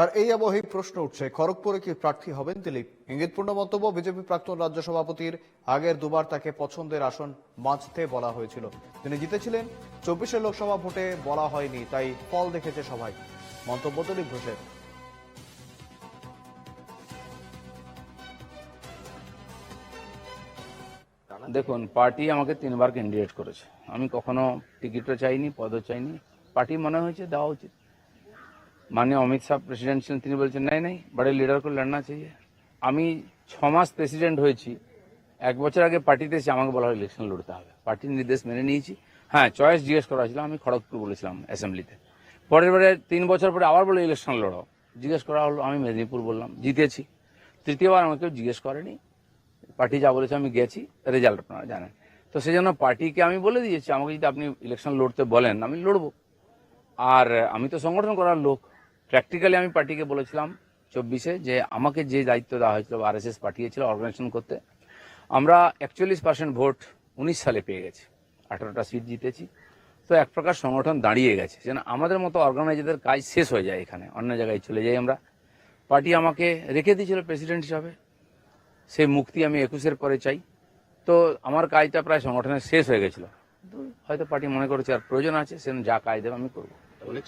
আর এই আবহেই প্রশ্ন উঠছে, খড়গপুরে কি প্রার্থী হবেন দিলীপ ইঙ্গিতপূর্ণ মন্তব্য, বিজেপি প্রাক্তন রাজ্য সভাপতির আগের দুবার তাকে পছন্দের আসন বাঁচতে বলা হয়েছিল। তিনি জিতেছিলেন, চব্বিশের লোকসভা ভোটে বলা হয়নি, তাই ফল দেখেছে সবাই। মন্তব্য দিলীপ ঘোষের। দেখুন, পার্টি আমাকে তিনবার ক্যান্ডিডেট করেছে। আমি কখনো টিকিটও চাইনি, পদও চাইনি। পার্টি মনে হয়েছে দেওয়া উচিত। মাননীয় অমিত শাহ প্রেসিডেন্ট ছিলেন তিনি বলছেন নাই নাই বড়ে লিডার লড়না চাইয়ে আমি ছ মাস প্রেসিডেন্ট হয়েছি এক বছর আগে পার্টিতে এসে আমাকে বলা হয় ইলেকশন লড়তে হবে পার্টির নির্দেশ মেনে নিয়েছি হ্যাঁ চয়েস জিজ্ঞেস করা হয়েছিল আমি খড়গপুর বলেছিলাম অ্যাসেম্বলিতে পরের বারে তিন বছর পরে আবার বলে ইলেকশন লড়ো জিজ্ঞেস করা হলো আমি মেদিনীপুর বললাম জিতেছি তৃতীয়বার আমাকে কেউ জিজ্ঞেস করেনি পার্টি যা বলেছে আমি গেছি রেজাল্ট আপনারা জানেন তো সেই জন্য পার্টিকে আমি বলে দিয়েছি আমাকে যদি আপনি ইলেকশন লড়তে বলেন আমি লড়বো আর আমি তো সংগঠন করার লোক প্র্যাকটিক্যালি আমি পার্টিকে বলেছিলাম চব্বিশে যে আমাকে যে দায়িত্ব দেওয়া হয়েছিল আর এস এস পাঠিয়েছিল অর্গানাইজেশন করতে, আমরা একচল্লিশ পার্সেন্ট ভোট উনিশ সালে পেয়ে গেছি। আঠারোটা সিট জিতেছি। তো এক প্রকার সংগঠন দাঁড়িয়ে গেছে। যেন আমাদের মতো অর্গানাইজারদের কাজ শেষ হয়ে যায় এখানে, অন্য জায়গায় চলে যাই আমরা। পার্টি আমাকে রেখে দিয়েছিল প্রেসিডেন্ট হিসাবে। সেই মুক্তি আমি একুশের পরে চাই। তো আমার কাজটা প্রায় সংগঠনের শেষ হয়ে গেছিল। হয়তো পার্টি মনে করেছে আর প্রয়োজন আছে, সে যা কাজ দেবে আমি করব।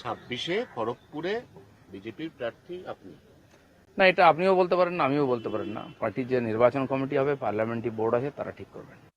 ছাব্বিশে খড়গপুরে বিজেপির প্রার্থী আপনি? না, এটা আপনিও বলতে পারেন না, আমিও বলতে পারেন না। পার্টির যে নির্বাচন কমিটি হবে, পার্লামেন্টারি বোর্ড আছে, তারা ঠিক করবেন।